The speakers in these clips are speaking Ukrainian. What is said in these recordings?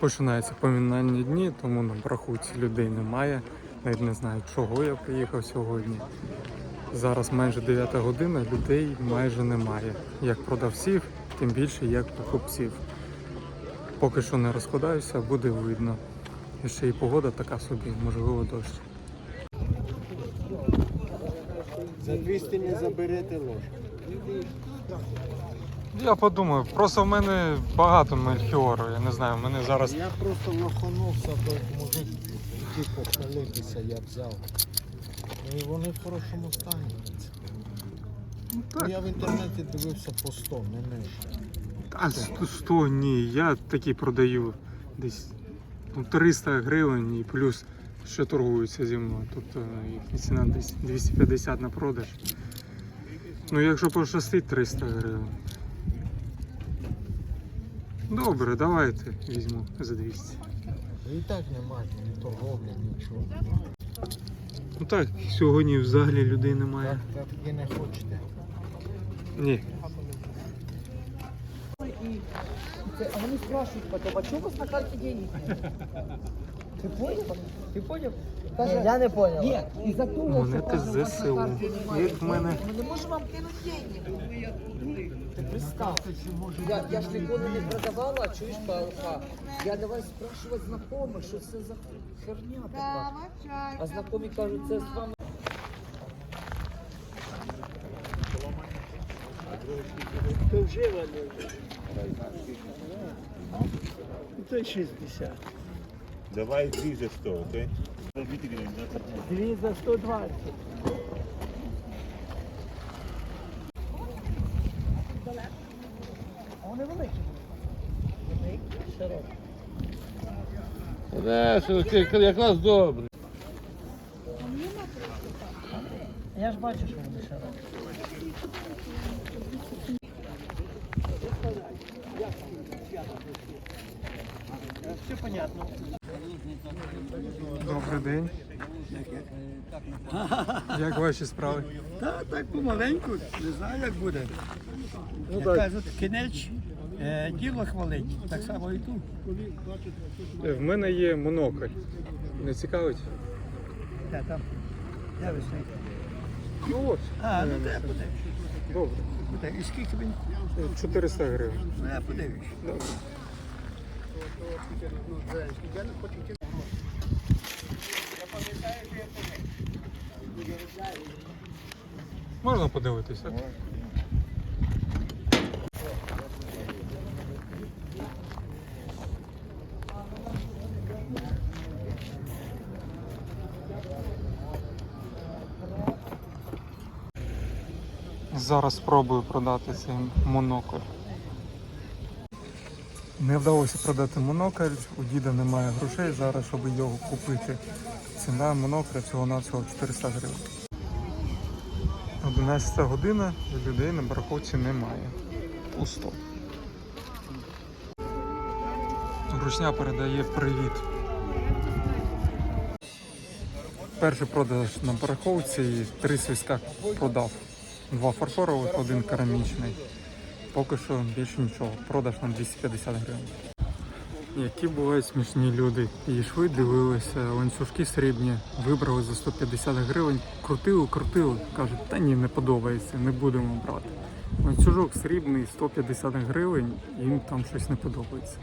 Починаються помінальні дні, тому на рахунці людей немає. Навіть не знаю, чого я приїхав сьогодні. Зараз майже 9 година, людей майже немає. Як продавців, тим більше як покупців. Поки що не розкладаюся, буде видно. І ще й погода така собі, можливо, дощ. За 200 не заберете ложку. Я подумав, просто в мене багато мельхіору, я не знаю, в мене зараз. Я просто лоханувся, то мужик типу похвалитися я взяв. Ну і вони в хорошому стані. принципі. Ну, я в інтернеті дивився по 100, не менше. А 100, 100 ні, я такі продаю десь ну, 300 гривень і плюс ще торгуються зі мною. Тобто їхня ціна десь 250 на продаж. Ну якщо пощастить 300 гривень. Добре, давайте візьму за 200. І так немає ні торговлі, нічого. Ну так, сьогодні взагалі людей немає. Так, так і не хочете. Ні. А вони спрашують потом, а чого у вас на карті денег? Ты понял? Ты понял? Ні, я не понял. Нет, из-за того, Монети вас ЗСУ. Як в мене. Ми не можемо вам кинути деньги. Ти представ. Я, я ж ніколи не продавала, чуєш, ПЛХ. Я давай спрашивати знайомих, що це за херня така. А знайомі кажуть, це з вами. Це 60. Давай дві за 100, окей? Дві за 120. Вони великі. якраз добре. Я ж бачу, що вони широкі. Все понятно. Добрий день. Як ваші справи? Та так помаленьку, не знаю, як буде. Як кажуть, кінець е, діло хвалить, так само і тут. Е, В мене є монокль. Не цікавить? Де там? Де ви стоїте? Ну от. А, ну де буде. Добре. буде. І скільки він? 400 гривень. Ну я подивлюсь. Добре. Можна подивитися? Зараз спробую продати цей монокль. Не вдалося продати монокль, у діда немає грошей зараз, щоб його купити. Ціна монокля всього навсього 400 гривень. 11 година людей на барахолці немає. Пусто. Рушня передає привіт. Перший продаж на барахолці і три свиска продав. Два фарфорових, один керамічний. Поки що більше нічого. Продаж на 250 гривень. Які бувають смішні люди. Підійшли, дивилися, ланцюжки срібні, вибрали за 150 гривень, крутили, крутили. Кажуть, та ні, не подобається, не будемо брати. Ланцюжок срібний 150 гривень, їм там щось не подобається.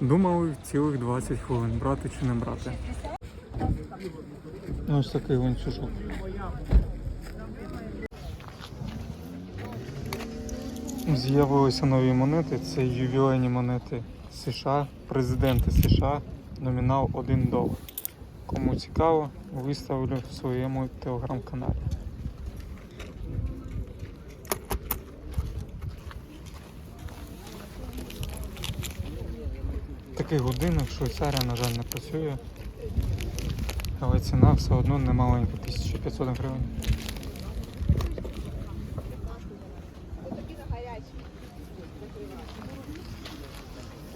Думали цілих 20 хвилин, брати чи не брати. Ось такий ланцюжок. З'явилися нові монети. Це ювілейні монети США, президенти США, номінал 1 долар. Кому цікаво, виставлю в своєму телеграм-каналі. Такий годинник Швейцарія, на жаль, не працює. Але ціна все одно не маленька, 1500 гривень.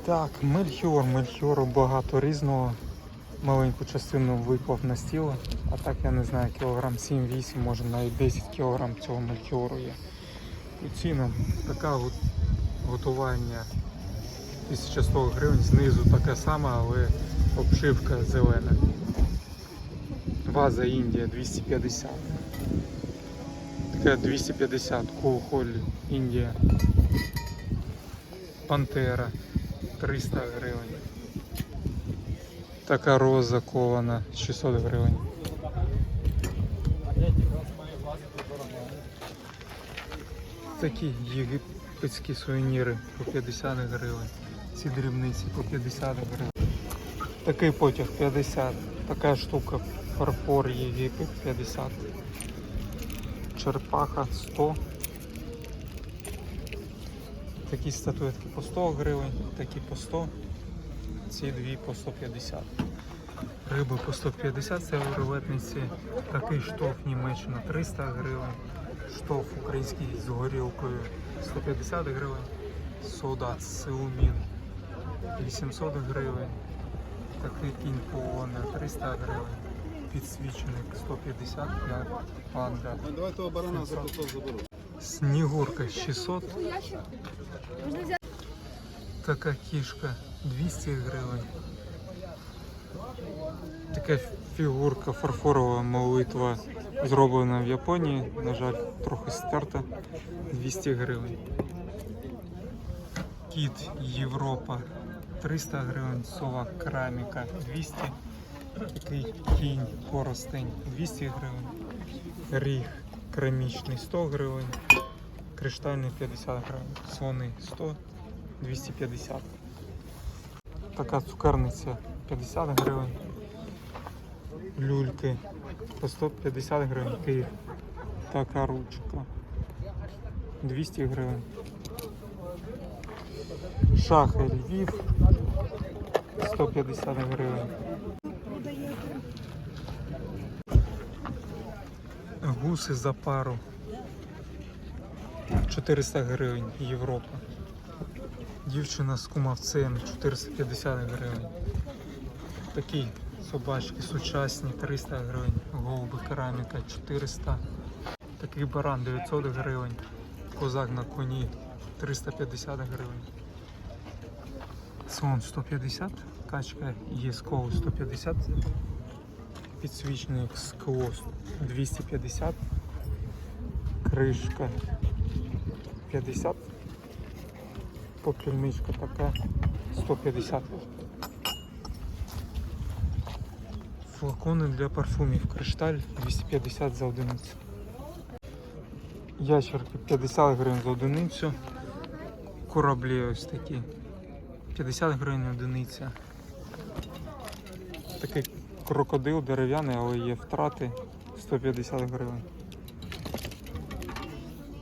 Так, мельхіор, мельхіору багато різного. Маленьку частину виклав на стіл, а так я не знаю, кілограм 7-8, може навіть 10 кілограм цього мельхіору є. І ціна така готування 1100 гривень, знизу така сама, але обшивка зелена. Ваза Індія 250. Така 250 Коухолі Індія. Пантера 300 гривень. Така роза кована 600 гривень. Такі єгипетські сувеніри по 50 гривень. Ці дрібниці по 50 гривень. Такий потяг 50. Така штука фарфор Єгипет 50. Черпаха 100. Такі статуетки по 100 гривень, такі по 100. Ці дві по 150. Риби по 150 це у реветниці. Такий штоф Німеччина 300 гривень. Штоф український з горілкою 150 гривень. Солдат Сеумін 800 гривень. Такий кінь Пооне 300 гривень. Підсвічник 150 для панда. Давай того барана за 500 заберу. Снігурка 600. Така кішка 200 гривень. Така фігурка фарфорова молитва зроблена в Японії. На жаль, трохи стерта. 200 гривень. Кіт Європа 300 гривень. Сова кераміка 200. Такий кінь поростень 200 гривень. Ріг керамічний 100 гривень. Криштальний 50 гривень. Слони 100, 250. Така цукерниця 50 гривень. Люльки по 150 гривень. Київ. Така ручка. 200 гривень. Шахи Львів 150 гривень. Гуси за пару 400 гривень Європа. Дівчина з кумавцем 450 гривень. Такі собачки сучасні 300 гривень. Голуби кераміка 400. Такий баран 900 гривень. Козак на коні 350 гривень. Слон 150, качка єскоу 150, підсвічник скло 250, кришка 50, попільничка така 150. Флакони для парфумів кришталь 250 за одиницю. Ящерки 50 гривень за одиницю. Кораблі ось такі 50 гривень одиниця. Такий крокодил дерев'яний, але є втрати 150 гривень.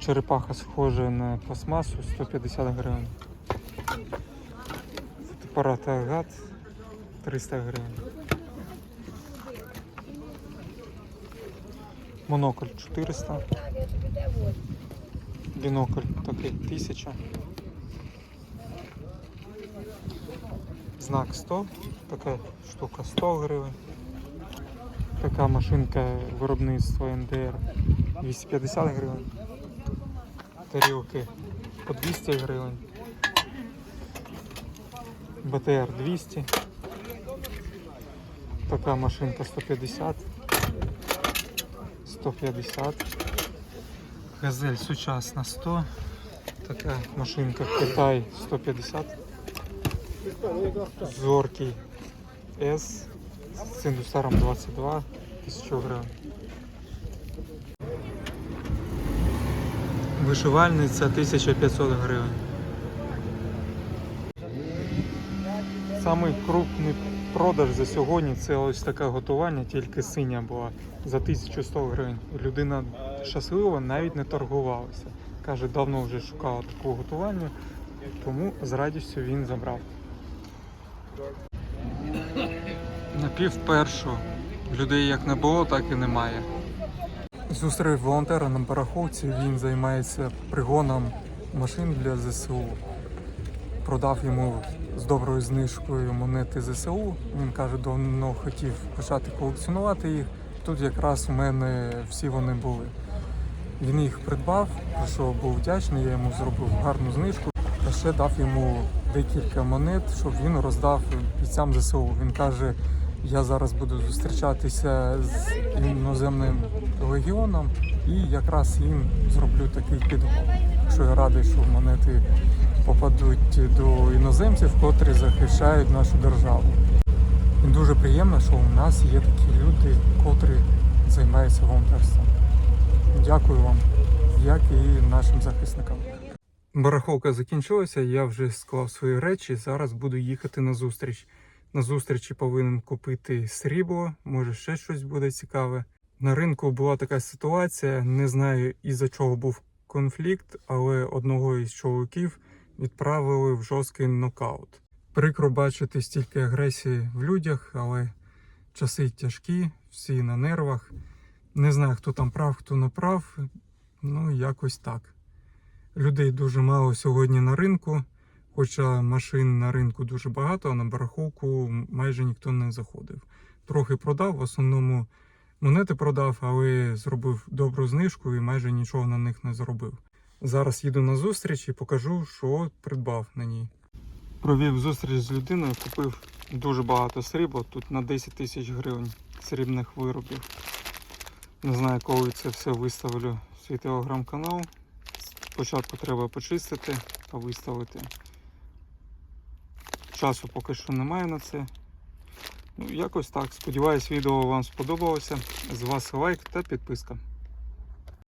Черепаха схожа на пластмасу 150 гривень. Фотоапарат агат 300 гривень. Монокль 400. Бінокль такий 1000. Знак 100, така штука 100 гривень. Така машинка виробництва НДР 250 гривень. Тарілки по 200 гривень. БТР 200. Така машинка 150. 150. Газель сучасна 100. Така машинка Китай 150. Зоркий С з індусаром 22 тисячу гривень. Вишивальниця 1500 гривень. Самий крупний продаж за сьогодні це ось таке готування, тільки синя була за 1100 гривень. Людина щаслива, навіть не торгувалася. Каже, давно вже шукала такого готування, тому з радістю він забрав. На пів першого. Людей як не було, так і немає. Зустрів волонтера на бараховці, він займається пригоном машин для ЗСУ. Продав йому з доброю знижкою монети ЗСУ. Він каже, давно хотів почати колекціонувати їх. Тут якраз у мене всі вони були. Він їх придбав, за що був вдячний, я йому зробив гарну знижку. а ще дав йому декілька монет, щоб він роздав бійцям ЗСУ. Він каже: я зараз буду зустрічатися з іноземним легіоном і якраз їм зроблю такий підгон. Що я радий, що монети попадуть до іноземців, котрі захищають нашу державу. І дуже приємно, що у нас є такі люди, котрі займаються волонтерством. Дякую вам, як і нашим захисникам. Барахолка закінчилася, я вже склав свої речі. Зараз буду їхати на зустріч. На зустрічі повинен купити срібло, може ще щось буде цікаве. На ринку була така ситуація, не знаю із-за чого був конфлікт, але одного із чоловіків відправили в жорсткий нокаут. Прикро бачити стільки агресії в людях, але часи тяжкі, всі на нервах. Не знаю, хто там прав, хто не прав. Ну, якось так. Людей дуже мало сьогодні на ринку, хоча машин на ринку дуже багато, а на барахолку майже ніхто не заходив. Трохи продав, в основному монети продав, але зробив добру знижку і майже нічого на них не заробив. Зараз їду на зустріч і покажу, що придбав на ній. Провів зустріч з людиною, купив дуже багато срібла, тут на 10 тисяч гривень срібних виробів. Не знаю, коли це все виставлю в свій телеграм-канал. Спочатку треба почистити та виставити. Часу поки що немає на це. Ну, якось так. Сподіваюсь, відео вам сподобалося. З вас лайк та підписка.